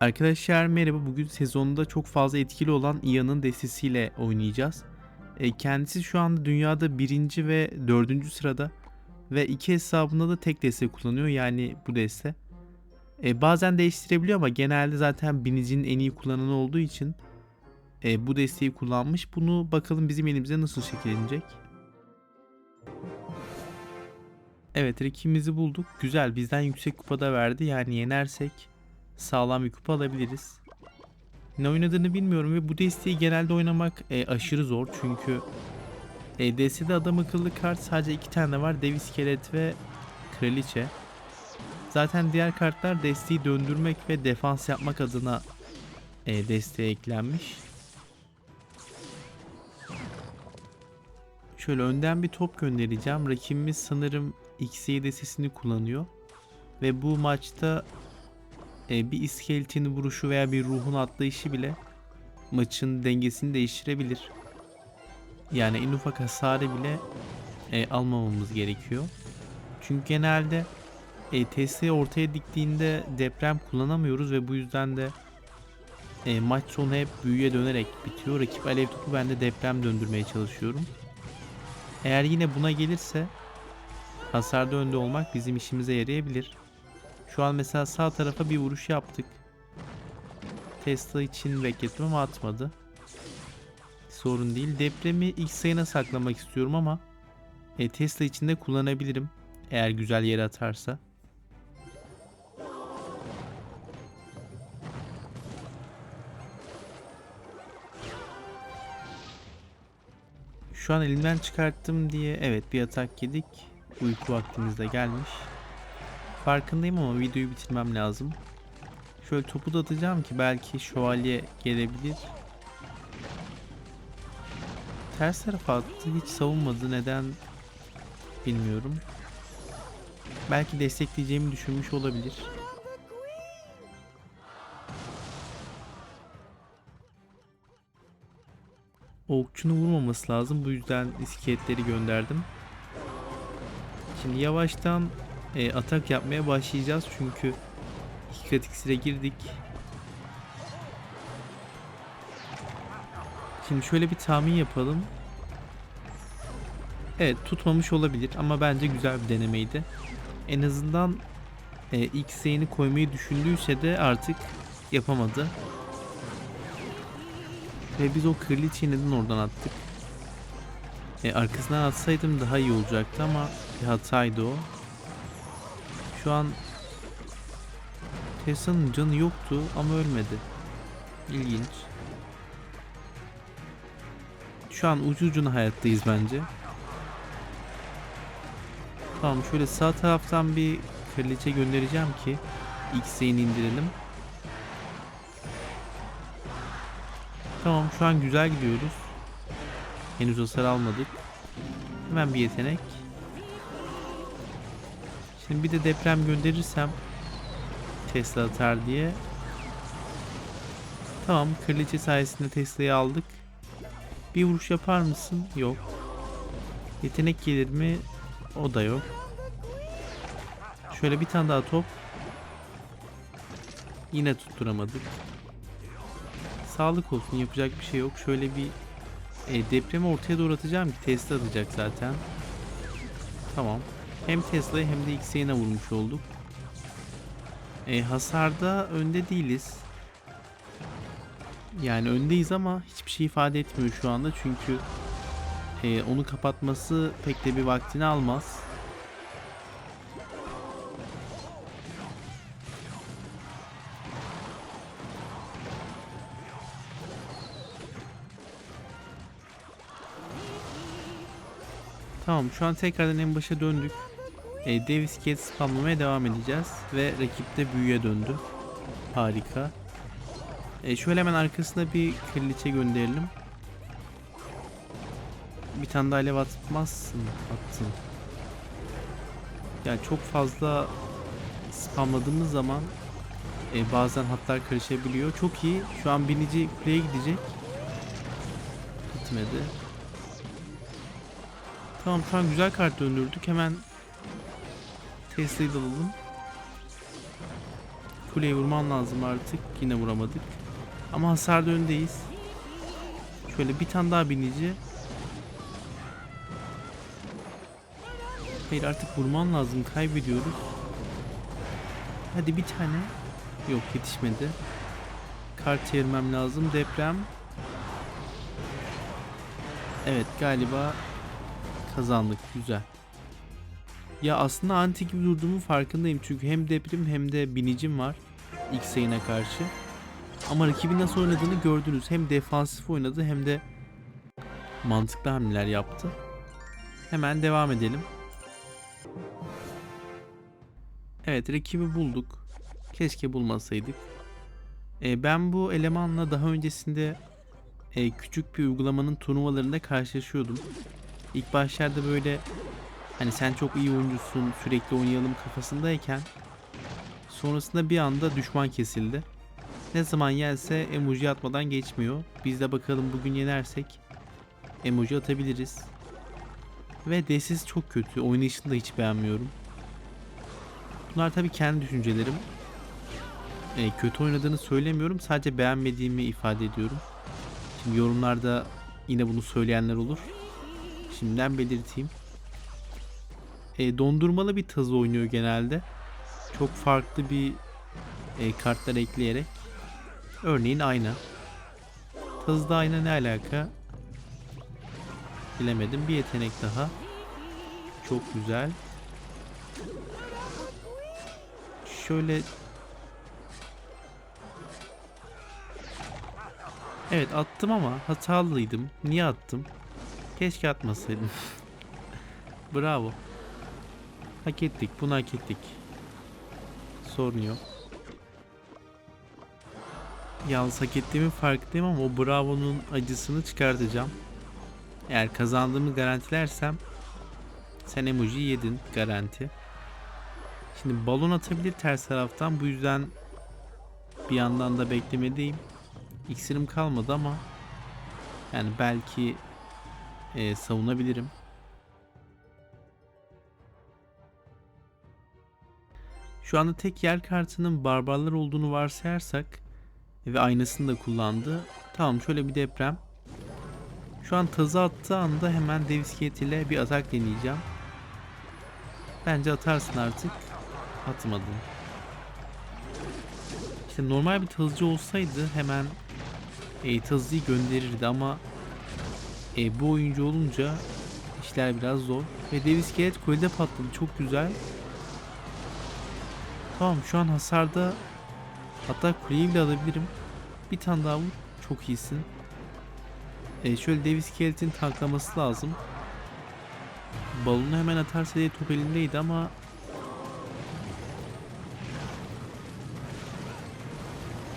Arkadaşlar merhaba. Bugün sezonda çok fazla etkili olan Ian'ın destesiyle oynayacağız. E, kendisi şu anda dünyada birinci ve dördüncü sırada ve iki hesabında da tek deste kullanıyor yani bu deste. E, bazen değiştirebiliyor ama genelde zaten binicinin en iyi kullananı olduğu için e, bu desteği kullanmış. Bunu bakalım bizim elimize nasıl şekillenecek. Evet rakibimizi bulduk. Güzel bizden yüksek kupada verdi yani yenersek sağlam bir kupa alabiliriz. Ne oynadığını bilmiyorum ve bu desteği genelde oynamak e, aşırı zor çünkü e, destede adam akıllı kart sadece iki tane var. Dev iskelet ve kraliçe. Zaten diğer kartlar desteği döndürmek ve defans yapmak adına e, desteğe eklenmiş. Şöyle önden bir top göndereceğim. Rakibimiz sanırım X7 destesini kullanıyor. Ve bu maçta e, bir iskeletin vuruşu veya bir ruhun atlayışı bile maçın dengesini değiştirebilir. Yani en ufak hasarı bile e, almamamız gerekiyor. Çünkü genelde e, Tesla'yı ortaya diktiğinde deprem kullanamıyoruz ve bu yüzden de e, maç sonu hep büyüye dönerek bitiyor. Rakip alev topu ben de deprem döndürmeye çalışıyorum. Eğer yine buna gelirse hasarda önde olmak bizim işimize yarayabilir. Şu an mesela sağ tarafa bir vuruş yaptık. Tesla için beklettim ama atmadı. Sorun değil. Depremi ilk sayına saklamak istiyorum ama e, Tesla için de kullanabilirim. Eğer güzel yere atarsa. Şu an elimden çıkarttım diye evet bir atak yedik. Uyku vaktimiz de gelmiş. Farkındayım ama videoyu bitirmem lazım. Şöyle topu da atacağım ki belki şövalye gelebilir. Ters tarafa attı. Hiç savunmadı. Neden bilmiyorum. Belki destekleyeceğimi düşünmüş olabilir. Okçunu vurmaması lazım. Bu yüzden iskeletleri gönderdim. Şimdi yavaştan e, atak yapmaya başlayacağız çünkü iki kat iksire girdik. Şimdi şöyle bir tahmin yapalım. Evet tutmamış olabilir ama bence güzel bir denemeydi. En azından e, ilk sayını koymayı düşündüyse de artık yapamadı. Ve biz o kraliçeyi neden oradan attık? E, arkasından atsaydım daha iyi olacaktı ama bir hataydı o. Şu an Tesla'nın canı yoktu ama ölmedi. İlginç. Şu an ucu ucuna hayattayız bence. Tamam şöyle sağ taraftan bir kraliçe göndereceğim ki X'ini indirelim. Tamam şu an güzel gidiyoruz. Henüz hasar almadık. Hemen bir yetenek. Şimdi bir de deprem gönderirsem Tesla atar diye. Tamam kraliçe sayesinde Tesla'yı aldık. Bir vuruş yapar mısın? Yok. Yetenek gelir mi? O da yok. Şöyle bir tane daha top. Yine tutturamadık. Sağlık olsun yapacak bir şey yok. Şöyle bir e, depremi ortaya doğru atacağım ki Tesla atacak zaten. Tamam. Hem Tesla'yı hem de X'e vurmuş olduk. E, hasarda önde değiliz. Yani öndeyiz ama hiçbir şey ifade etmiyor şu anda çünkü e, onu kapatması pek de bir vaktini almaz. Tamam şu an tekrardan en başa döndük. E, dev iskelet spamlamaya devam edeceğiz. Ve rakip de büyüye döndü. Harika. E, şöyle hemen arkasına bir kraliçe gönderelim. Bir tane daha alev atmazsın. Attın. Yani çok fazla spamladığımız zaman e, bazen hatlar karışabiliyor. Çok iyi. Şu an binici kuleye gidecek. Gitmedi. Tamam an güzel kart döndürdük. Hemen Tesla'yı da alalım. kuleye vurman lazım artık. Yine vuramadık. Ama hasarda öndeyiz. Şöyle bir tane daha binici. Hayır artık vurman lazım. Kaybediyoruz. Hadi bir tane. Yok yetişmedi. Kart çevirmem lazım. Deprem. Evet galiba kazandık. Güzel. Ya aslında anti gibi durduğumun farkındayım. Çünkü hem deprem hem de binicim var. ilk sayına karşı. Ama rakibin nasıl oynadığını gördünüz. Hem defansif oynadı hem de mantıklı hamleler yaptı. Hemen devam edelim. Evet rakibi bulduk. Keşke bulmasaydık. E, ben bu elemanla daha öncesinde e, küçük bir uygulamanın turnuvalarında karşılaşıyordum. İlk başlarda böyle hani sen çok iyi oyuncusun sürekli oynayalım kafasındayken sonrasında bir anda düşman kesildi. Ne zaman yelse emoji atmadan geçmiyor. Biz de bakalım bugün yenersek emoji atabiliriz. Ve desis çok kötü. Oynayışını da hiç beğenmiyorum. Bunlar tabii kendi düşüncelerim. E, kötü oynadığını söylemiyorum. Sadece beğenmediğimi ifade ediyorum. Şimdi yorumlarda yine bunu söyleyenler olur. Şimdiden belirteyim. E, dondurmalı bir tazı oynuyor genelde. Çok farklı bir e, kartlar ekleyerek. Örneğin ayna. Tazıda ayna ne alaka? Bilemedim. Bir yetenek daha. Çok güzel. Şöyle Evet attım ama hatalıydım. Niye attım? Keşke atmasaydım. Bravo. Hak ettik. Bunu hak ettik. Sorun yok. Yalnız hak ettiğimin farkındayım ama o bravo'nun acısını çıkartacağım. Eğer kazandığımı garantilersem sen emoji yedin garanti. Şimdi balon atabilir ters taraftan bu yüzden bir yandan da beklemedeyim. İksirim kalmadı ama yani belki e, savunabilirim. Şu anda tek yer kartının barbarlar olduğunu varsayarsak ve aynasını da kullandı. Tamam şöyle bir deprem. Şu an tazı attığı anda hemen dev ile bir atak deneyeceğim. Bence atarsın artık. Atmadın. İşte normal bir tazıcı olsaydı hemen e, tazıyı gönderirdi ama e, bu oyuncu olunca işler biraz zor. Ve dev iskelet kulede patladı. Çok güzel. Tamam şu an hasarda hatta kuleyi bile alabilirim. Bir tane daha vur. Çok iyisin. E, şöyle dev iskeletin tanklaması lazım. Balonu hemen atarsa diye top elindeydi ama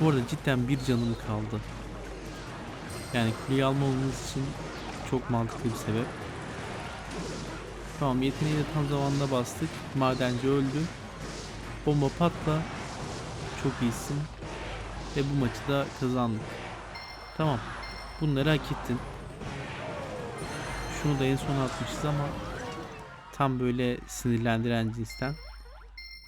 Bu arada cidden bir canım kaldı. Yani kuleyi almamamız için çok mantıklı bir sebep. Tamam yeteneği de tam zamanında bastık. Madenci öldü. Bomba patla. Çok iyisin. Ve bu maçı da kazandık. Tamam. Bunları hak ettin. Şunu da en son atmışız ama tam böyle sinirlendiren cinsten.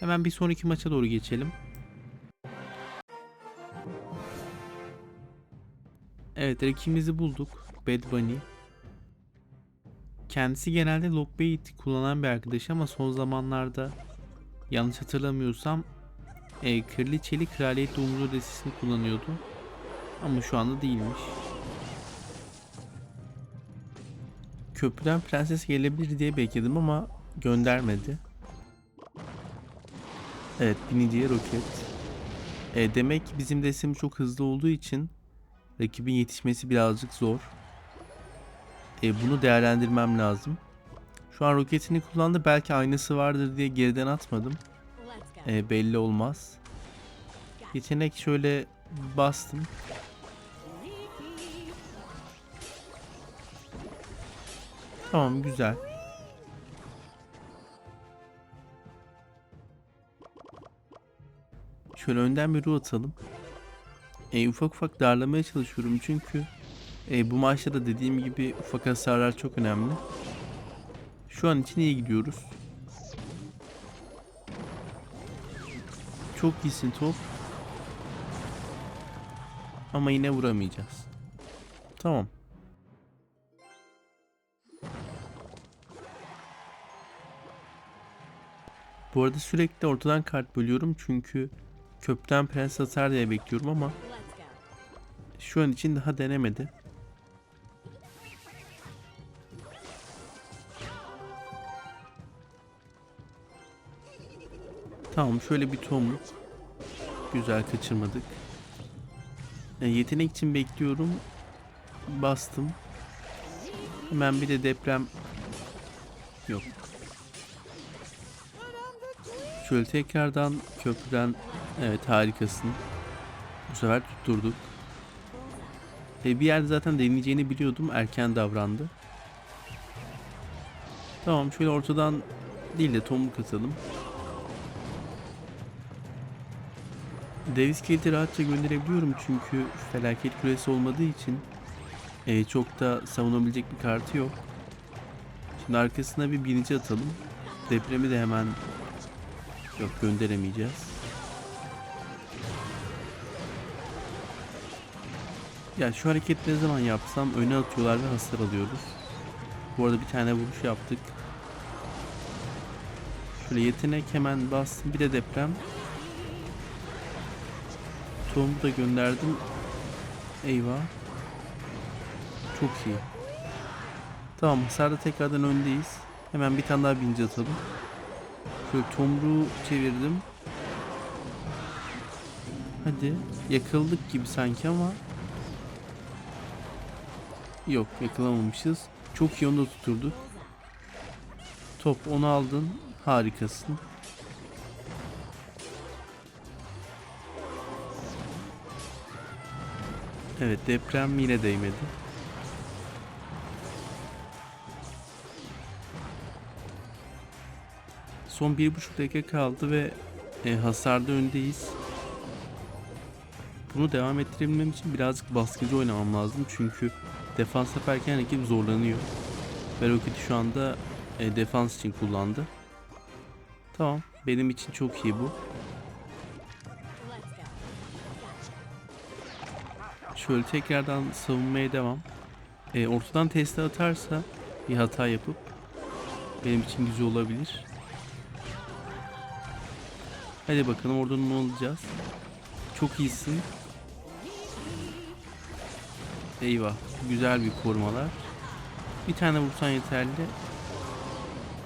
Hemen bir sonraki maça doğru geçelim. Evet rakibimizi bulduk. Bad Bunny. Kendisi genelde Lockbait kullanan bir arkadaş ama son zamanlarda yanlış hatırlamıyorsam e, Kraliçeli Kraliyet Doğumlu Resisini kullanıyordu. Ama şu anda değilmiş. Köprüden prenses gelebilir diye bekledim ama göndermedi. Evet biniciye roket. E, demek ki bizim resim çok hızlı olduğu için rakibin yetişmesi birazcık zor. E, bunu değerlendirmem lazım. Şu an roketini kullandı. Belki aynısı vardır diye geriden atmadım. E, belli olmaz. Yetenek şöyle bastım. Tamam güzel. Şöyle önden bir ruh atalım. E, ufak ufak darlamaya çalışıyorum çünkü e, bu maçta da dediğim gibi ufak hasarlar çok önemli. Şu an için iyi gidiyoruz. Çok iyisin top. Ama yine vuramayacağız. Tamam. Bu arada sürekli ortadan kart bölüyorum çünkü köprüden prens atar diye bekliyorum ama şu an için daha denemedi. Tamam şöyle bir tomruk. Güzel kaçırmadık. E, yetenek için bekliyorum. Bastım. Hemen bir de deprem yok. Şöyle tekrardan köprüden evet harikasın. Bu sefer tutturduk. E, bir yerde zaten deneyeceğini biliyordum. Erken davrandı. Tamam şöyle ortadan değil de tomruk atalım. Davis Kilt'i rahatça gönderebiliyorum çünkü felaket küresi olmadığı için e, çok da savunabilecek bir kartı yok. Şimdi arkasına bir binici atalım. Depremi de hemen yok gönderemeyeceğiz. Ya şu hareket ne zaman yapsam öne atıyorlar ve hasar alıyoruz. Bu arada bir tane vuruş yaptık. Şöyle yetenek hemen bastım. Bir de deprem. Tohumu da gönderdim. Eyvah. Çok iyi. Tamam hasarda tekrardan öndeyiz. Hemen bir tane daha binci atalım. Şöyle tomruğu çevirdim. Hadi. Yakıldık gibi sanki ama. Yok yakalamamışız. Çok iyi onu da tuturduk. Top onu aldın. Harikasın. Evet deprem yine değmedi. Son bir buçuk dakika kaldı ve e, hasarda öndeyiz. Bunu devam ettirebilmem için birazcık baskıcı oynamam lazım çünkü defans yaparken rakip zorlanıyor. Ve Rocket'i şu anda e, defans için kullandı. Tamam benim için çok iyi bu. Şöyle tekrardan savunmaya devam. E, ortadan testi atarsa bir hata yapıp benim için güzel olabilir. Hadi bakalım oradan ne olacağız. Çok iyisin. Eyvah. Güzel bir korumalar. Bir tane vursan yeterli.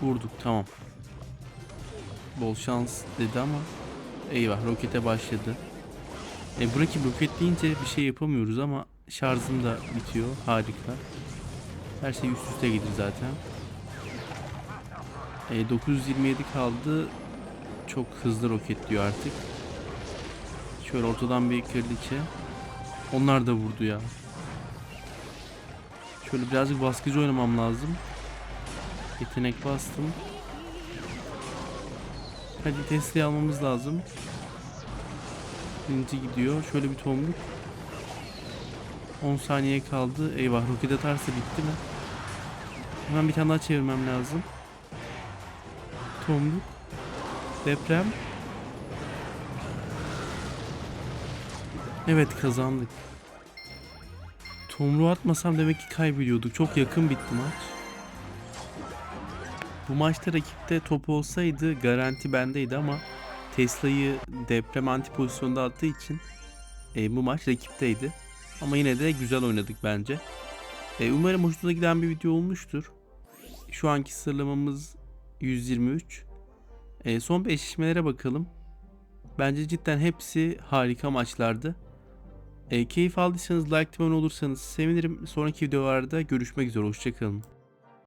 Vurduk tamam. Bol şans dedi ama eyvah rokete başladı. E, bu rakip roketleyince bir şey yapamıyoruz ama şarjım da bitiyor. Harika. Her şey üst üste gelir zaten. E, 927 kaldı. Çok hızlı roketliyor artık. Şöyle ortadan bir kraliçe. Onlar da vurdu ya. Şöyle birazcık baskıcı oynamam lazım. Yetenek bastım. Hadi Tesla'yı almamız lazım. Birinci gidiyor. Şöyle bir tomruk. 10 saniye kaldı. Eyvah roket atarsa bitti mi? Hemen bir tane daha çevirmem lazım. Tomruk. Deprem. Evet kazandık. Tomruğu atmasam demek ki kaybediyorduk. Çok yakın bitti maç. Bu maçta rakipte top olsaydı garanti bendeydi ama Tesla'yı deprem anti pozisyonda attığı için e, bu maç rakipteydi. Ama yine de güzel oynadık bence. E, umarım hoşunuza giden bir video olmuştur. Şu anki sıralamamız 123. E, son 5 eşleşmelere bakalım. Bence cidden hepsi harika maçlardı. E, keyif aldıysanız like abone olursanız sevinirim. Sonraki videolarda görüşmek üzere. Hoşçakalın.